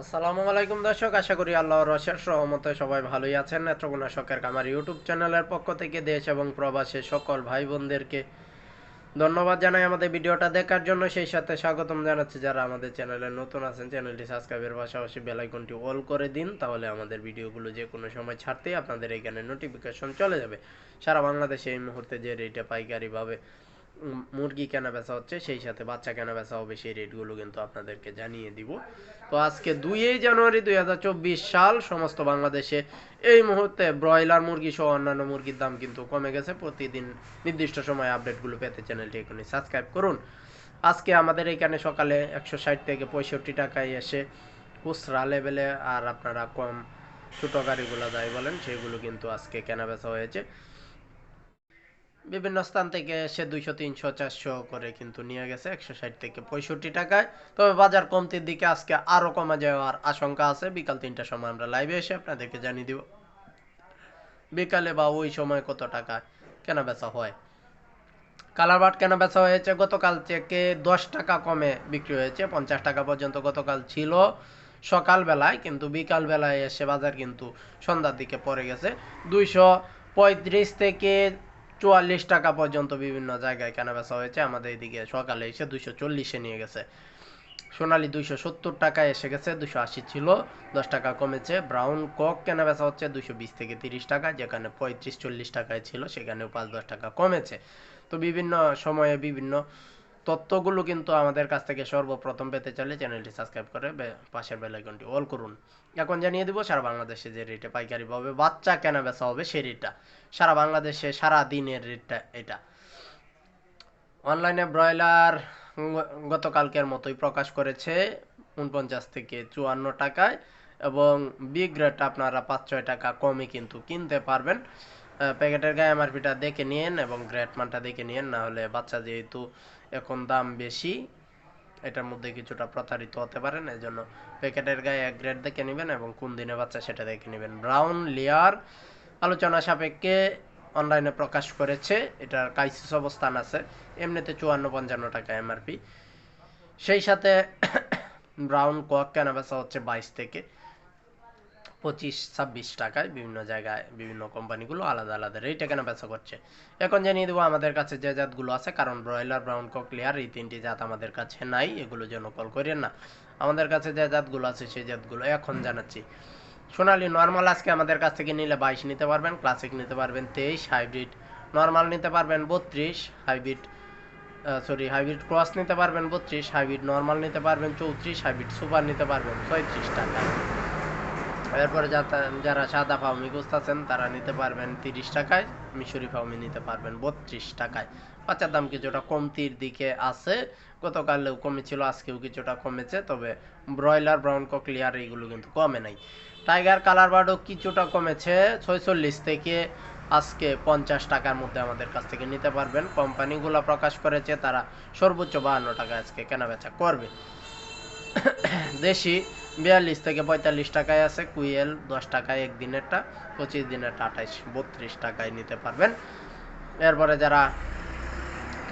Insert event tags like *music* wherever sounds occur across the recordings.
আসসালামু আলাইকুম দর্শক, আশা করি আল্লাহর রশের সহমতে সবাই ভালোই আছেন। নেত্রকোনা শখের কামার ইউটিউব চ্যানেলের পক্ষ থেকে দেশ এবং প্রবাসে সকল ভাই বোনদেরকে ধন্যবাদ জানাই আমাদের ভিডিওটা দেখার জন্য। সেই সাথে স্বাগতম জানাচ্ছি যারা আমাদের চ্যানেলে নতুন আছেন, চ্যানেলটি সাবস্ক্রাইবের পাশাপাশি বেল আইকনটি অল করে দিন, তাহলে আমাদের ভিডিওগুলো যে কোনো সময় ছাড়তেই আপনাদের এখানে নোটিফিকেশন চলে যাবে। সারা বাংলাদেশে এই মুহূর্তে যে রেটে পাইকারিভাবে মুরগি কেনা বেচা হচ্ছে, সেই সাথে বাচ্চা কেনা বেচা হবে সেই রেটগুলো কিন্তু আপনাদেরকে জানিয়ে দিব। তো আজকে দুইই জানুয়ারি দু হাজার চব্বিশ সাল, সমস্ত বাংলাদেশে এই মুহূর্তে ব্রয়লার মুরগি সহ অন্যান্য মুরগির দাম কিন্তু কমে গেছে। প্রতিদিন নির্দিষ্ট সময় আপডেটগুলো পেতে চ্যানেলটি এখনই সাবস্ক্রাইব করুন। আজকে আমাদের এখানে সকালে একশো ষাট থেকে পঁয়ষট্টি টাকায় এসে খুচরা লেভেলে, আর আপনারা কম ছোটো গাড়িগুলো যাই বলেন, সেগুলো কিন্তু আজকে কেনা বেচা হয়েছে। বিভিন্ন স্থান থেকে এসে দুইশো, তিনশো, চারশো করে কিন্তু নিয়ে গেছে, একশো ষাট থেকে পঁয়ষট্টি টাকায়। তবে বাজার কমতির দিকে আজকে আরও কমে যাওয়ার আশঙ্কা আছে। বিকাল তিনটার সময় আমরা লাইভে এসে আপনাদেরকে জানিয়ে দিব। বিকালে বা ওই সময় কত টাকা কেনা বেচা হয়? কালার বাট কেনা বেচা হয়েছে, গতকাল থেকে দশ টাকা কমে বিক্রি হয়েছে, পঞ্চাশ টাকা পর্যন্ত গতকাল ছিল সকালবেলায়, কিন্তু বিকাল বেলায় এসে বাজার কিন্তু সন্ধ্যার দিকে পড়ে গেছে। দুইশো পঁয়ত্রিশ থেকে চুয়াল্লিশ টাকা পর্যন্ত বিভিন্ন জায়গায় কেনাবেচা হয়েছে। আমাদের এদিকে সকালে এসে দুশো চল্লিশে নিয়ে গেছে। সোনালি দুইশো সত্তর টাকায় এসে গেছে দুশো আশি ছিল, দশ টাকা কমেছে। ব্রাউন কক কেনা বেচা হচ্ছে দুশো বিশ থেকে তিরিশ টাকা, যেখানে পঁয়ত্রিশ চল্লিশ টাকায় ছিল, সেখানেও পাঁচ দশ টাকা কমেছে। তো বিভিন্ন সময়ে বিভিন্ন তথ্যগুলো কিন্তু আমাদের কাছ থেকে সর্বপ্রথম পেতে চাইলে চ্যানেলটি সাবস্ক্রাইব করে পাশের বেল আইকনটি অল করুন। এখন জানিয়ে দিব, সারা বাংলাদেশে যে রেটে পাইকারিভাবে বাচ্চা কেনা বেচা হবে সেই রেটটা সারা বাংলাদেশে সারা দিনের রেটটা এটা। অনলাইনে ব্রয়লার গতকালকের মতোই প্রকাশ করেছে উনপঞ্চাশ থেকে চুয়ান্ন টাকায় এবং বিগ রেট আপনারা পাঁচ ছয় টাকা কমে কিন্তু কিনতে পারবেন। প্যাকেটের গায়ে এমআরপিটা দেখে নিন এবং গ্রেট মানটা দেখে নিন না হলে বাচ্চা যেহেতু এখন দাম বেশি, এটার মধ্যে কিছুটা প্রতারিত হতে পারেন এই জন্য প্যাকেটের গায়ে এক গ্রেড দেখে নেবেন এবং কোন দিনে বাচ্চা সেটা দেখে নেবেন। ব্রাউন লেয়ার আলোচনা সাপেক্ষে অনলাইনে প্রকাশ করেছে, এটার কাইসিস অবস্থান আছে, এমনিতে চুয়ান্ন পঞ্চান্ন টাকা এমআরপি। সেই সাথে *coughs* ব্রাউন কক কেনা বেচা হচ্ছে বাইশ থেকে। পঁচিশ, ছাব্বিশ টাকায় বিভিন্ন জায়গায় বিভিন্ন কোম্পানিগুলো আলাদা আলাদা রেটে কেনা বেচা করছে। এখন জানিয়ে দেবো আমাদের কাছে যে জাতগুলো আছে, কারণ ব্রয়লার, ব্রাউন কক লেয়ার এই তিনটি জাত আমাদের কাছে নাই, এগুলো যেন কল করেন না। আমাদের কাছে যে জাতগুলো আছে, সেই জাতগুলো এখন জানাচ্ছি। সোনালি নর্মাল আজকে আমাদের কাছ থেকে নিলে বাইশ নিতে পারবেন ক্লাসিক নিতে পারবেন তেইশ হাইব্রিড নর্মাল নিতে পারবেন বত্রিশ হাইব্রিড সরি হাইব্রিড ক্রস নিতে পারবেন বত্রিশ হাইব্রিড নর্মাল নিতে পারবেন চৌত্রিশ হাইব্রিড সুপার নিতে পারবেন ছয়ত্রিশ টাকা। এরপরে যারা সাদা ফাউমি খুঁজতেছেন, তারা নিতে পারবেন তিরিশ টাকায়, মিশরি ফাউমি নিতে পারবেন বত্রিশ টাকায়। বাচ্চার দাম কিছুটা কমতির দিকে আছে, গতকালেও কমেছিল, আজকেও কিছুটা কমেছে, তবে ব্রয়লার, ব্রাউন ককলিয়ার এইগুলো কিন্তু কমে নাই। টাইগার কালার বার্ডও কিছুটা কমেছে, ছয়চল্লিশ থেকে আজকে পঞ্চাশ টাকার মধ্যে আমাদের কাছ থেকে নিতে পারবেন। কোম্পানিগুলো প্রকাশ করেছে, তারা সর্বোচ্চ বাহান্ন টাকা আজকে কেনাবেচা করবে। *coughs* দেশি বিয়াল্লিশ থেকে পঁয়তাল্লিশ টাকায় আছে, কুইয়েল দশ টাকায় একদিনেরটা পঁচিশ দিনেরটা আঠাইশ, বত্রিশ টাকায় নিতে পারবেন। এরপরে যারা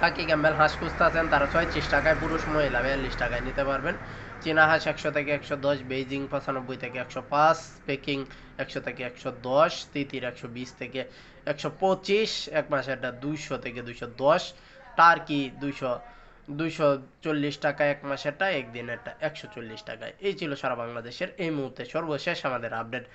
কাকি ক্যাম্বেল হাঁস খুঁজতেছেন, তারা ছয়ত্রিশ টাকায় পুরুষ মহিলা বিয়াল্লিশ টাকায় নিতে পারবেন। চীনা হাঁস একশো থেকে একশো দশ, বেইজিং পঁচানব্বই থেকে একশো পাঁচ, পেকিং একশো থেকে একশো দশ, তিতির একশো বিশ থেকে একশো পঁচিশ, এক মাসেরটা দুইশো থেকে দুইশো দশ, টার্কি দুইশো দুইশো চল্লিশ টাকা এক মাসেরটা একদিনেরটা একশো চল্লিশ টাকায়। এই ছিল সারা বাংলাদেশের এই মুহূর্তে সর্বশেষ আমাদের আপডেট।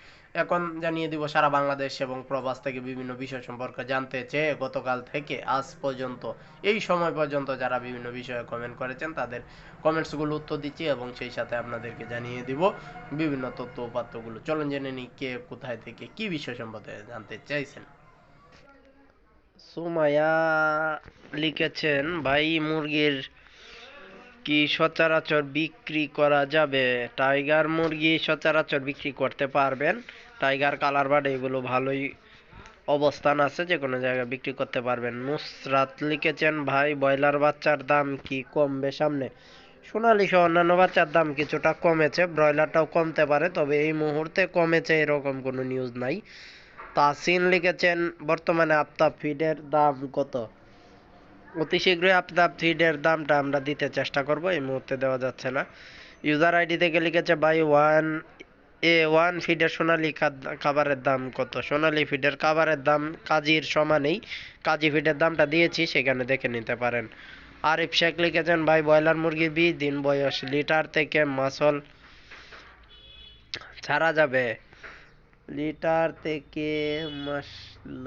এখন জানিয়ে দিব সারা বাংলাদেশ এবং প্রবাস থেকে বিভিন্ন বিষয় সম্পর্কে জানতে চেয়ে গতকাল থেকে আজ পর্যন্ত, এই সময় পর্যন্ত যারা বিভিন্ন বিষয়ে কমেন্ট করেছেন তাদের কমেন্টসগুলো উত্তর দিচ্ছি এবং সেই সাথে আপনাদেরকে জানিয়ে দিব বিভিন্ন তথ্য উপাত্তগুলো। চলুন জেনে নিই কে কোথায় থেকে কি বিষয় সম্পর্কে জানতে চাইছেন। সুমায়া লিখেছেন, ভাই, মুরগির কি সচরাচর বিক্রি করা যাবে? টাইগার মুরগি সচরাচর বিক্রি করতে পারবেন। টাইগার কালার বার্ড এগুলো ভালোই অবস্থান আছে যে কোনো জায়গায় বিক্রি করতে পারবেন। নুসরাত লিখেছেন, ভাই, ব্রয়লার বাচ্চার দাম কি কমবে সামনে? সোনালি সহ অন্যান্য বাচ্চার দাম কিছুটা কমেছে, ব্রয়লারটাও কমতে পারে, তবে এই মুহূর্তে কমেছে, এরকম কোনো নিউজ নাই। তাসিন লিখেছেন, বর্তমানে আফতাব ফিডের দাম কত? অতি শীঘ্রই আফতাব ফিডের দামটা আমরা দিতে চেষ্টা করব, এই মুহূর্তে দেওয়া যাচ্ছে না। ইউজার আইডি থেকে লিখেছে বাই ওয়ান এ ওয়ান ফিডের সোনালি খাবারের দাম কত? সোনালি ফিডের খাবারের দাম কাজীর সমানেই, কাজী ফিডের দামটা দিয়েছি, সেখানে দেখে নিতে পারেন। আরিফ শেখ লিখেছেন, ভাই, ব্রয়লার মুরগির বিশ দিন বয়স, লিটার থেকে মাসল ছাড়া যাবে। লিটার থেকে মাসল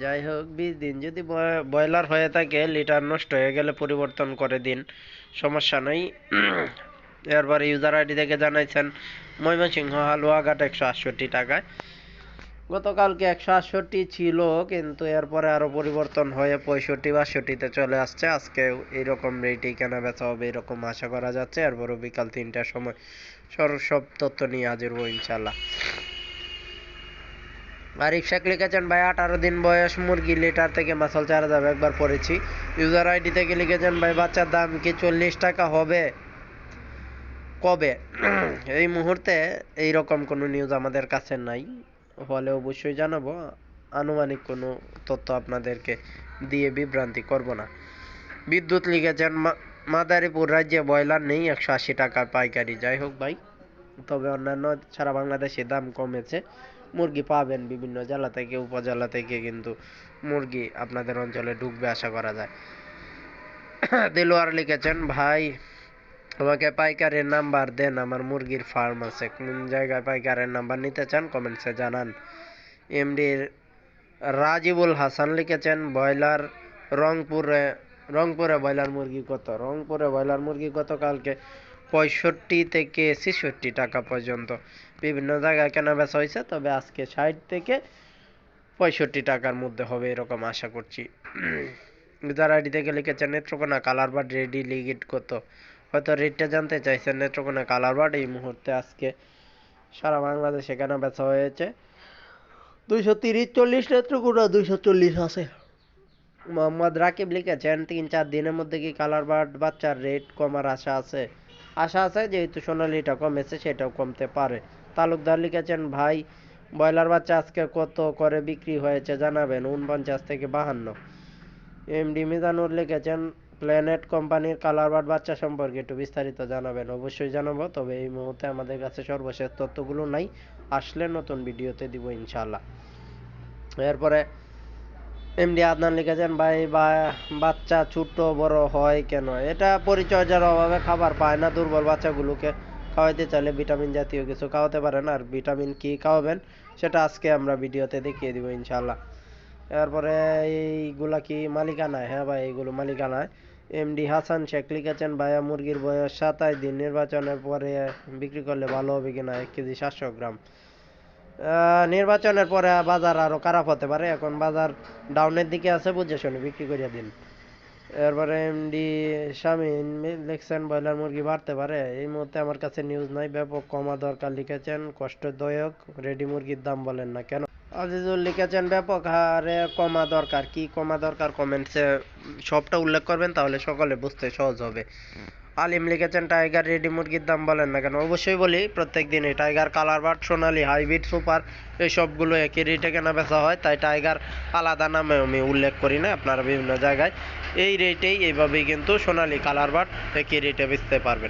যাই হোক বিশ দিন যদি ব্রয়লার হয়ে থাকে, লিটার নষ্ট হয়ে গেলে পরিবর্তন করে দিন, সমস্যা নেই। এরপরে ইউজার আইডি থেকে জানাইছেন, ময়মনসিংহ, হালুয়াঘাট একশো আটষট্টি টাকায়। গতকালকে একশো আটষট্টি ছিল, কিন্তু এরপরে আরও পরিবর্তন হয়ে পঁয়ষট্টি, বাষট্টিতে চলে আসছে। আজকে এইরকম রেটেই কেনা বেচা হবে, এরকম আশা করা যাচ্ছে। এরপরও বিকাল তিনটার সময় সর সব তথ্য নিয়ে হাজির হব ইনশাল্লাহ আরিফ শেখ লিখেছেন ভাই, আঠারো দিন বয়স, মুরগি লিটার থেকে মাসল চারা যাবে একবার পড়েছি। ইউজার আইডি থেকে লিখেছেন ভাই, বাচ্চার দাম কি চল্লিশ টাকা হবে? কবে? *clears throat* এই মুহূর্তে এই রকম কোনো নিউজ আমাদের কাছে নাই। হলে অবশ্যই জানাব। আনুমানিক কোনো তথ্য আপনাদেরকে দিয়ে বিভ্রান্তি করব না। বিদ্যুৎ লিখেছেন মাদারীপুর রাজ্যে ব্রয়লার নেই, একশো আশি টাকা পাইকারি। যাই হোক ভাই, তবে অন্যান্য সারা বাংলাদেশে দাম কমেছে। মুরগি পাবেন বিভিন্ন জেলা থেকে, উপজেলা থেকে কিন্তু মুরগি আপনাদের অঞ্চলে ঢুকবে আশা করা যায়। দিলওয়ার লিখেছেন, ভাই, আমাকে পাইকারের নাম্বার দেন, আমার মুরগির ফার্ম আছে। কোন জায়গায় পাইকারের নাম্বার নিতে চান কমেন্টসে জানান। এমডির রাজিবুল হাসান লিখেছেন, ব্রয়লার রংপুরে রংপুরে ব্রয়লার মুরগি কত? রংপুরে ব্রয়লার মুরগি গতকালকে পঁয়ষট্টি থেকে ছেষট্টি টাকা পর্যন্ত। বিভিন্ন জায়গায় কেনা বেচা হয়েছে, তবে আজকে ষাট থেকে পঁয়ষট্টি টাকার মধ্যে হবে এরকম আশা করছি। যারা আইডি থেকে লিখেছেন, নেত্রকোনা কালার বার্ড রেডি লিগিট কত? হয়তো রেটটা জানতে চাইছেন, নেত্রকোনা কালার বার্ড এই মুহূর্তে আজকে সারা বাংলাদেশে কেনা বেচা হয়েছে। দুইশো তিরিশ, চল্লিশ নেত্রকোনা, দুইশো চল্লিশ আছে। মোহাম্মদ রাকিব লিখেছেন, তিন চার দিনের মধ্যে কি কালার বার্ড বাচ্চার রেট কমার আশা আছে? আশা আছে, যেহেতু সোনালিটা কমেছে সেটাও কমতে পারে। তালুকদার লিখেছেন, ভাই, ব্রয়লার বাচ্চা আজকে কত করে বিক্রি হয়েছে জানাবেন? উনপঞ্চাশ থেকে বাহান্ন। এমডি মিজানুর লিখেছেন, প্ল্যানেট কোম্পানির কালার বার্ড বাচ্চা সম্পর্কে একটু বিস্তারিত জানাবেন। অবশ্যই জানাব, তবে এই মুহূর্তে আমাদের কাছে সর্বশেষ তথ্যগুলো নাই। আসলে নতুন ভিডিওতে দিব ইনশাল্লাহ এরপরে এমডি আদনান লিখেছেন, ভাই বাচ্চা ছোট বড় হয় কেন? এটা পরিচর্যার অভাবে খাবার পায় না। দুর্বল বাচ্চাগুলোকে খাওয়াইতে চাইলে ভিটামিন জাতীয় কিছু খাওয়াতে পারেন। আর ভিটামিন কি খাওয়াবেন, সেটা আজকে আমরা ভিডিওতে দেখিয়ে দিব ইনশাল্লাহ এরপরে এইগুলা কি মালিকানায়? হ্যাঁ ভাই এইগুলো মালিকানায়। এমডি হাসান শেখ লিখেছেন, ভাইয়া, মুরগির বয়স সাতাশ দিন, নির্বাচনের পরে বিক্রি করলে ভালো হবে কিনা? এক কেজি সাতশো গ্রাম। নির্বাচনের পরে বাজার আরও খারাপ হতে পারে। এখন বাজার ডাউনের দিকে আছে বুঝে শুনে, বিক্রি করে দিন। এরপরে এমডি শামিন লিখছেন ব্রয়লার মুরগি বাড়তে পারে। এই মুহূর্তে আমার কাছে নিউজ নাই। ব্যাপক কমা দরকার লিখেছেন কষ্টদায়ক রেডি মুরগির দাম বলেন না কেন? আজিজুল লিখেছেন, ব্যাপক হারে কমা দরকার, কি কমা দরকার? কমেন্টসে সবটা উল্লেখ করবেন, তাহলে সকলে বুঝতে সহজ হবে। আলিম লিখেছেন, টাইগার রেডি মুরগির দাম বলেন না কেন? অবশ্যই বলি, প্রত্যেক দিনই টাইগার, কালার বাট সোনালি, হাইব্রিড, সুপার সবগুলো একই রেটে কেনা বেচা হয়। তাই টাইগার আলাদা নামে আমি উল্লেখ করি না, আপনারা বিভিন্ন জায়গায় এই রেটেই এইভাবেই কিন্তু সোনালি, কালার বাট একই রেটে বেচতে পারবেন।